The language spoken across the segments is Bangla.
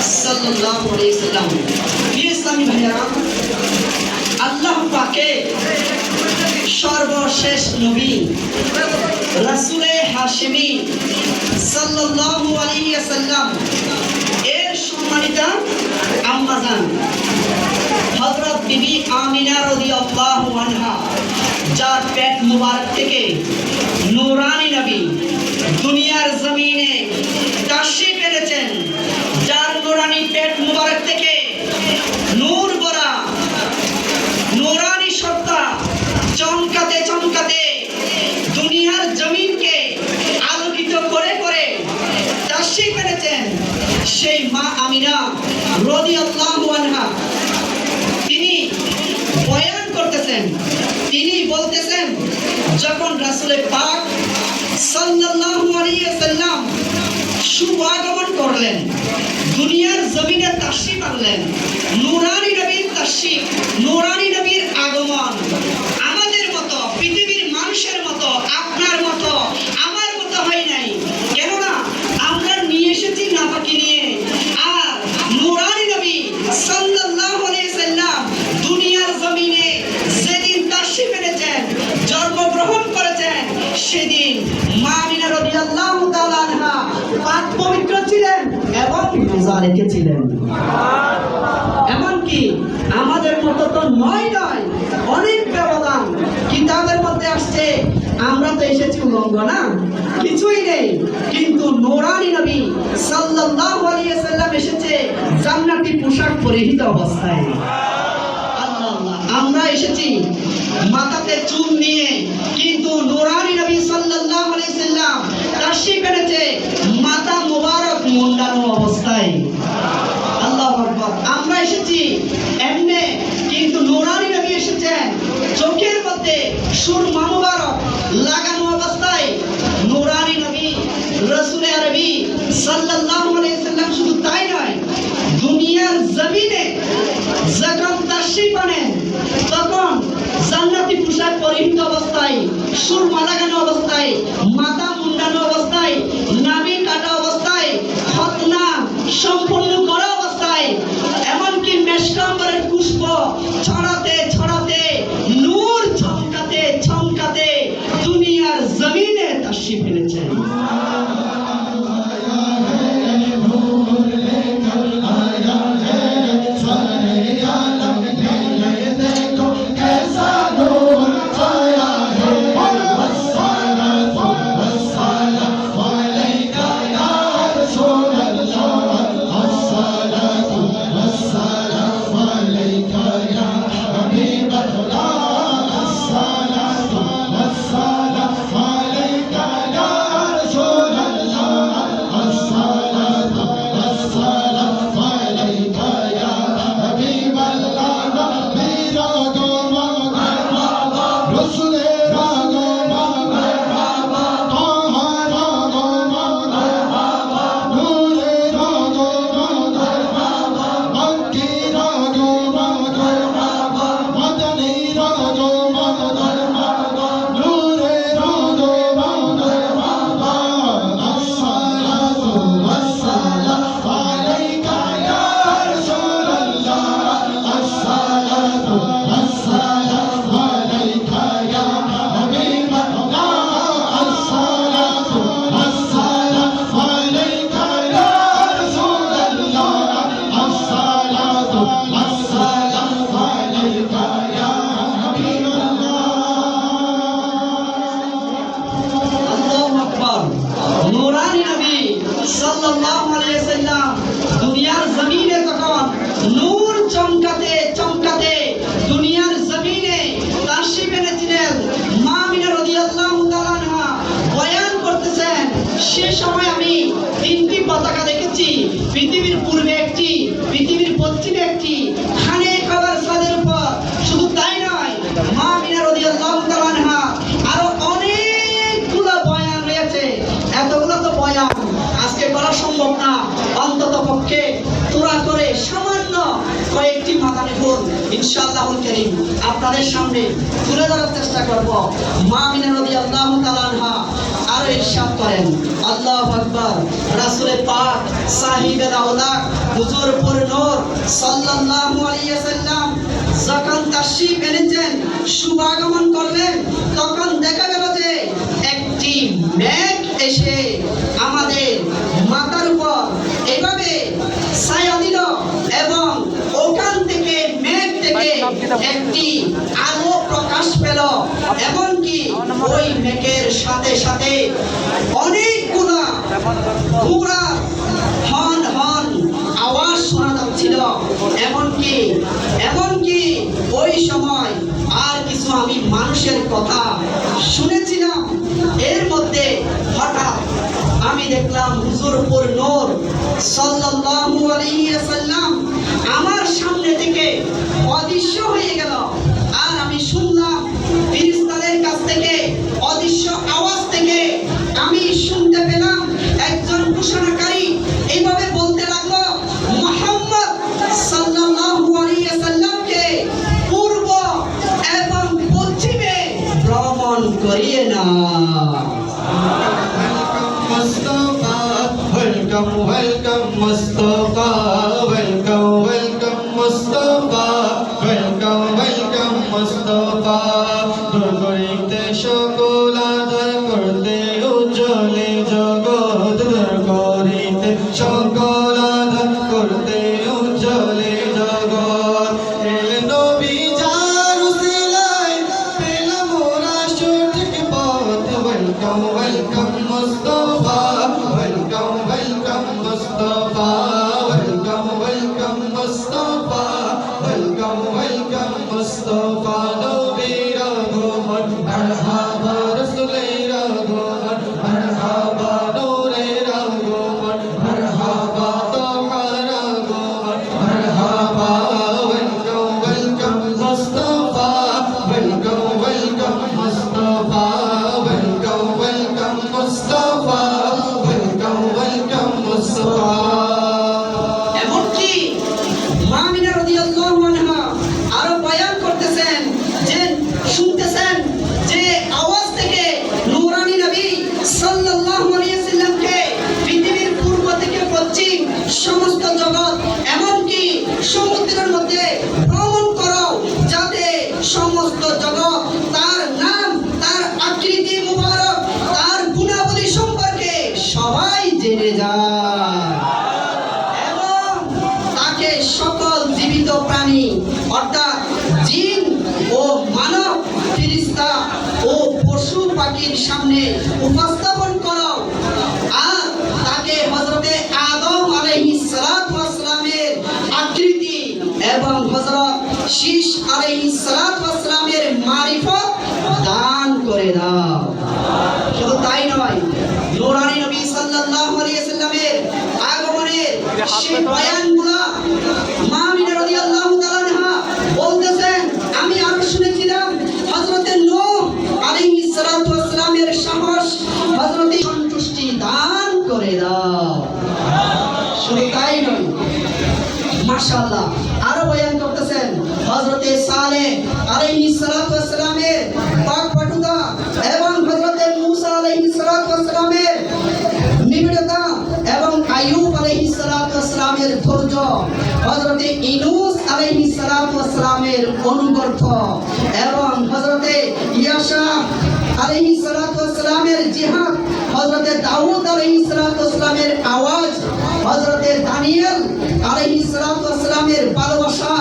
সাল্লাল্লাহু আলাইহি সাল্লাম। প্রিয় ইসলামী ভাইয়েরা, আল্লাহ পাকে সর্বশেষ নবী, রাসূলে হাশিমি সাল্লাল্লাহু আলাইহি সাল্লাম, এর সম্মানিতা আম্মাজান হযরত বিবি আমিনা রাদিয়াল্লাহু আনহা, যার পেট মুবারক থেকে নূরানি নবী দুনিয়ার জমিনে তাশরিফ এনেছেন নূরানি পেট মুবারক থেকে নূর ভরা নূরানি সত্তা, চমকাতে চমকাতে দুনিয়ার জমিনকে আলোকিত করে করে তাশরিফ এনেছেন সেই মা আমিনা রাদিয়াল্লাহু আনহা। তিনি বয়ান করতেছেন, তিনি বলতেছেন, যখন রাসূলে পাক সাল্লাল্লাহু আলাইহি সাল্লাম শুভাগমন করলেন দুনিয়ার জমিনে তাসি মানলেন নুরানি নবীর তাসি নুরানি নবীর আগমন। আমাদের মতো, পৃথিবীর মানুষের মতো, আপনার মতো আমার মতো হয় নাই কেননা আমরা নিয়ে এসেছি নাপাকি নিয়ে আর নূরানি নবী সাল্লাল্লাহু আলাইহি সাল্লাম দুনিয়ার জমিনে যেদিন তাশরিফ এনেছেন জন্মগ্রহণ করেছেন সেদিন মা আমিনা রাদিয়াল্লাহু তাআলা আনহা পাক পবিত্র ছিলেন এবং রোজা রেখেছিলেন এমনকি আমাদের মতো তো নয় নয়, অনেক ব্যবধান কিতাবের মধ্যে আসছে? আমরা তো এসেছি উলঙ্গ না? কিছুই নেই। কিন্তু নোরানি নবী সাল্লাল্লাহু আলাইহি সাল্লাম এসেছে জান্নাতি পোশাক পরিহিত অবস্থায়। আমরা এসেছি মাথাতে চুল নিয়ে, কিন্তু নোরানি নবী সাল্লাল্লাহু আলাইহি সাল্লাম তাশরিফ এনেছে মাথা মোবারক মুন্ডানো অবস্থায় সুর মুবারক লাগানো অবস্থায় নুরানি নবী, রসুল আরবি সাল্লাল্লাহু আলাইহি সাল্লাম শুধু তাই নয়, দুনিয়ার জমিনে যখন তাশরিফ আনেন তখন জান্নাতি পোশাক পরিহিত অবস্থায়, সুর মালাগানো অবস্থায়, মাথা মুন্ডানো অবস্থায়, নাভি কাটা অবস্থায়, খতনা সম্পূর্ণ করা অবস্থায়, এমনকি মেশকাম্বরের পুষ্প ছড়াতে আরও অনেকগুলো আপনাদের সামনে তুলে ধরার চেষ্টা করব। মা মিনা নদী আল্লাহ তালানহা আরও ইসাব করেন। আল্লাহ আকবর। রাসুলে পাক সাহিবে রাওলাক হুজুর পুর নূর সাল্লাল্লাহু আলাইহি সাল্লাম যখন তাশরিফ এনেছেন শুভাগমন করলেন, তখন দেখা গেল যে একটি মেঘ এসে আমাদের মাথার উপর এভাবে ছায়া দিল এবং ওখান থেকে মেঘ থেকে একটি আলো প্রকাশ পেল। এমনকি ওই মেঘের সাথে সাথে অনেকগুলা ঘোড়া আওয়াজ ছিল। এমনকি এমনকি ওই সময় আর কিছু আমি মানুষের কথা শুনেছিলাম। এর মধ্যে হঠাৎ আমি দেখলাম হুজুরপুর নোর সাল্লাল্লাহু আলাইহি ওয়াসাল্লাম আমার সামনে থেকে অদৃশ্য হয়ে গেল। করিতে সকল সমস্ত জগৎ, এমনকি সমুদ্রের মধ্যে ভ্রমণ করো যাতে সমস্ত জগৎ তার নাম, তার আকৃতি মুবারক, তার গুণাবলী সম্পর্কে সবাই জেনে যায়। এবং তাকে সকল জীবিত প্রাণী, অর্থাৎ জিন ও মানব, ফিরিস্তা ও পশু পাখির সামনে উপস্থাপন হজরত শীষ আলাইহিস সালাতু ওয়াস মারিফত দান করে দাও। শুধু তাই নয় নূরানী নবী সাল্লাল্লাহু আলাইহি সাল্লামের আগমনের সেই বয়ানগুলো মা মিনা রাদিয়াল্লাহু তাআলা বলতেছেন আমি আরও শুনেছিলাম হযরতে নূহ আলাইহিস সালাতু ওয়াস সালামের সাহস হযরতে সন্তুষ্টি দান করে দাও। শুধু তাই নয় মাশাআল্লাহ করতেছেন হযরতে সালেহ আলাইহিস সালাতু ওয়াস সালামের পাক পটুতা এবং হযরতে মূসা আলাইহিস সালাতু ওয়াস সালামের নিবিড়তা এবং আইয়ুব আলাইহিস সালাতু ওয়াস সালামের ধৈর্য হযরতে ইনুস আলাইহিস সালাতু ওয়াস সালামের অনুগর্থ এবং হযরতে ইয়াশা আলাইহিস সালাতু ওয়াস সালামের জিহাদ হযরতে দাউদ আলাইহিস সালাতু ওয়াস সালামের আওয়াজ হযরতে দানিয়েল আলাইহিস সালাতু ওয়াস সালামের ভালোবাসা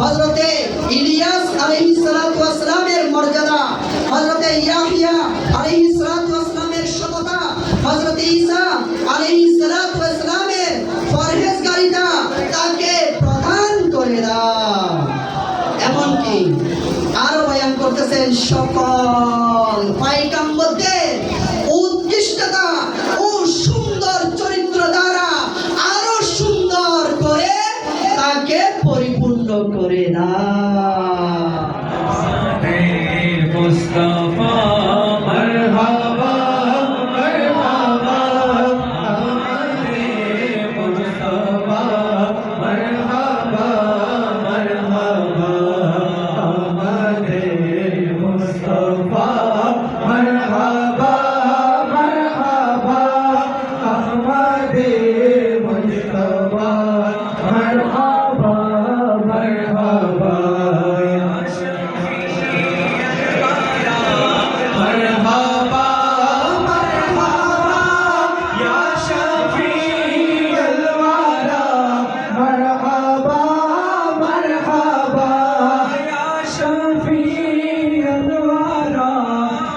হযরতে ইলিয়াস আলহি সালাতু ওয়াস সালামের মর্যাদা হজরতে ইয়াহিয়া আলহি সালাতু ওয়াস সালামের সততা হজরতে ঈসা আলহি সালাতু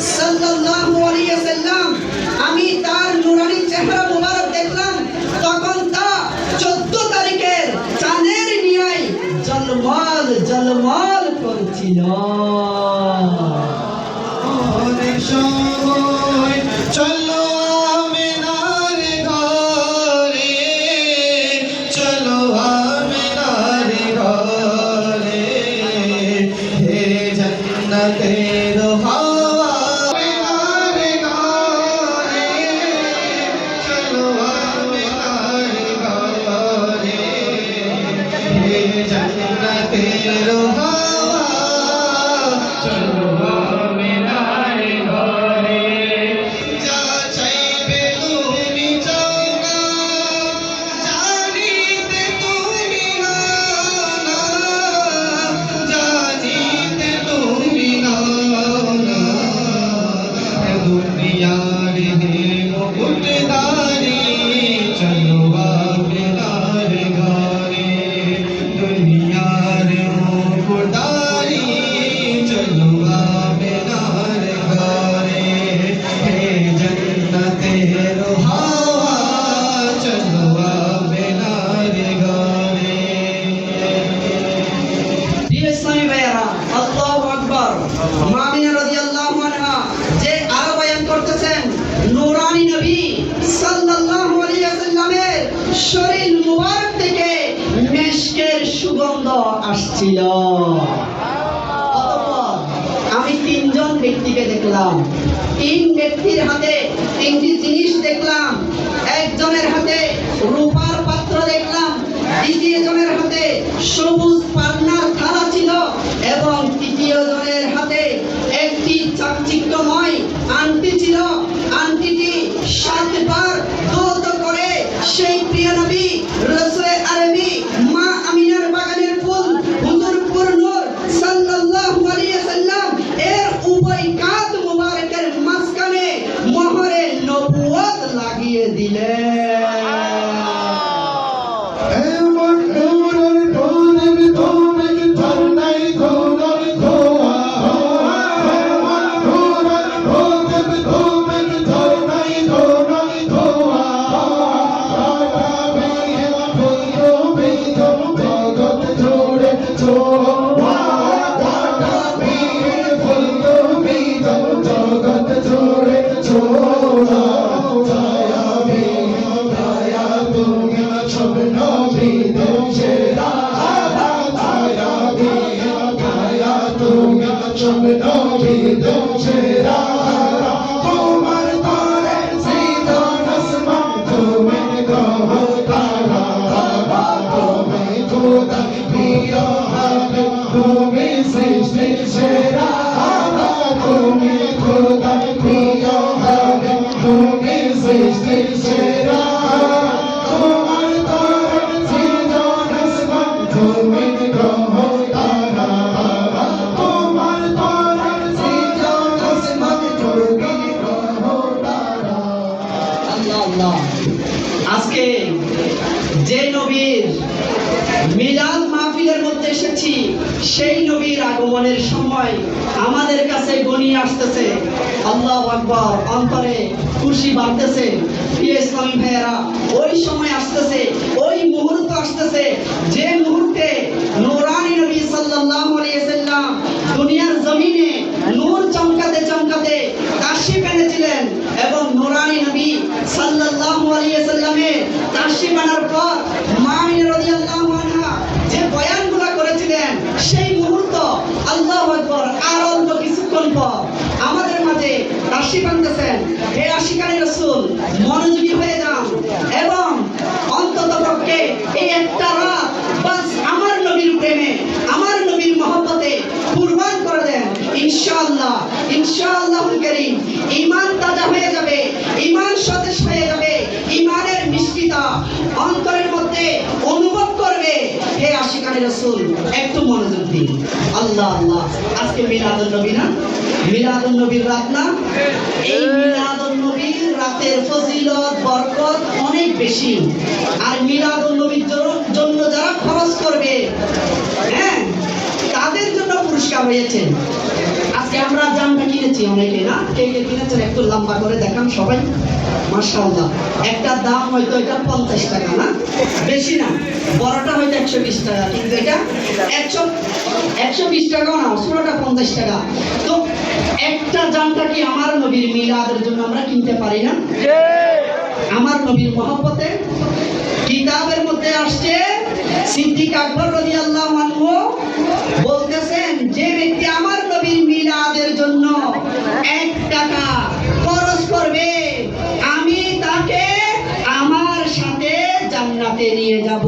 sallallahu জান্নাতের তিন ব্যক্তির হাতে তিনটি জিনিস দেখলাম। একজনের হাতে রূপার পাত্র দেখলাম। দ্বিতীয় জনের হাতে সবুজ পান্নার থালা ছিল এবং তৃতীয় জনের হাতে একটি চাকচিক্যময় আংটি ছিল। আংটিটি সাতবার দৌত করে সেই প্রিয় নবী চলে দাবি দোষে জীবনের সময় আমাদের কাছে গনিয়ে আসতেছে। আল্লাহ আকবর। অন্তরে খুশি বাড়তেছে। প্রিয় ইসলামী ভাইয়েরা, ওই সময় আসতেছে, ওই মুহূর্ত আসতেছে, যে মুহূর্তে নোরানি নবী সাল্লাহ আলিয়াল্লাম দুনিয়ার জমিনে নূর চমকাতে চমকাতে কাশি পেনেছিলেন এবং নোরানি নবী সাল্লাল্লাহু আলাইহি আলিয়াল্লামের কাশি পানার পর মা রাদিয়াল্লাহু আনহা আশিক আনতেছেন হে আশিকানি রসুল, মনোযোগী হয়ে যান এবং অন্তত পক্ষে এই একটা রাত বাস আমার নবীর প্রেমে, আমার নবীর মহব্বতে কুরবান করে দেন। ইনশাআল্লাহ ইনশাআল্লাহ করিম। ঈমান তাজা হয়ে যাবে, ঈমান সতেজ হয়ে যাবে, ঈমানের মিষ্টিতা অন্তরের মধ্যে অনুভব করবে। হে আশিকানি রসুল, একটু মনোযোগ দিন। আল্লাহ আল্লাহ, আজকে মিলাদুল নবী না? মিলাদুল নবীর রাত না? এই মিলাদুল নবীর রাতের ফজিলত বরকত অনেক বেশি। আর মিলাদুল নবীর জন্য যারা খরচ করবে হ্যাঁ তাদের জন্য পুরস্কার হয়েছে। আজকে আমরা জামটা কিনেছি অনেকে না? কে কে কিনেছেন? একটু লম্বা করে দেখান সবাই। মাশাআল্লাহ। একটা দাম হয়তো এটা পঞ্চাশ টাকা না? বেশি না। বড়টা হয়তো একশো বিশ টাকা কিন্তু এটা একশো একশো বিশ টাকাও না ষোলোটা পঞ্চাশ টাকা। একটা জামটা কি আমার নবীর মিলাদের জন্য আমরা কিনতে পারি না? আমার নবীর মহব্বতে কিতাবের মধ্যে আসছে সিদ্দিক আকবর রাদিয়াল্লাহু আনহু বলতেছেন যে ব্যক্তি আমার নবীর মিলাদের জন্য এক টাকা খরচ করবে আমি তাকে আমার সাথে জান্নাতে নিয়ে যাব।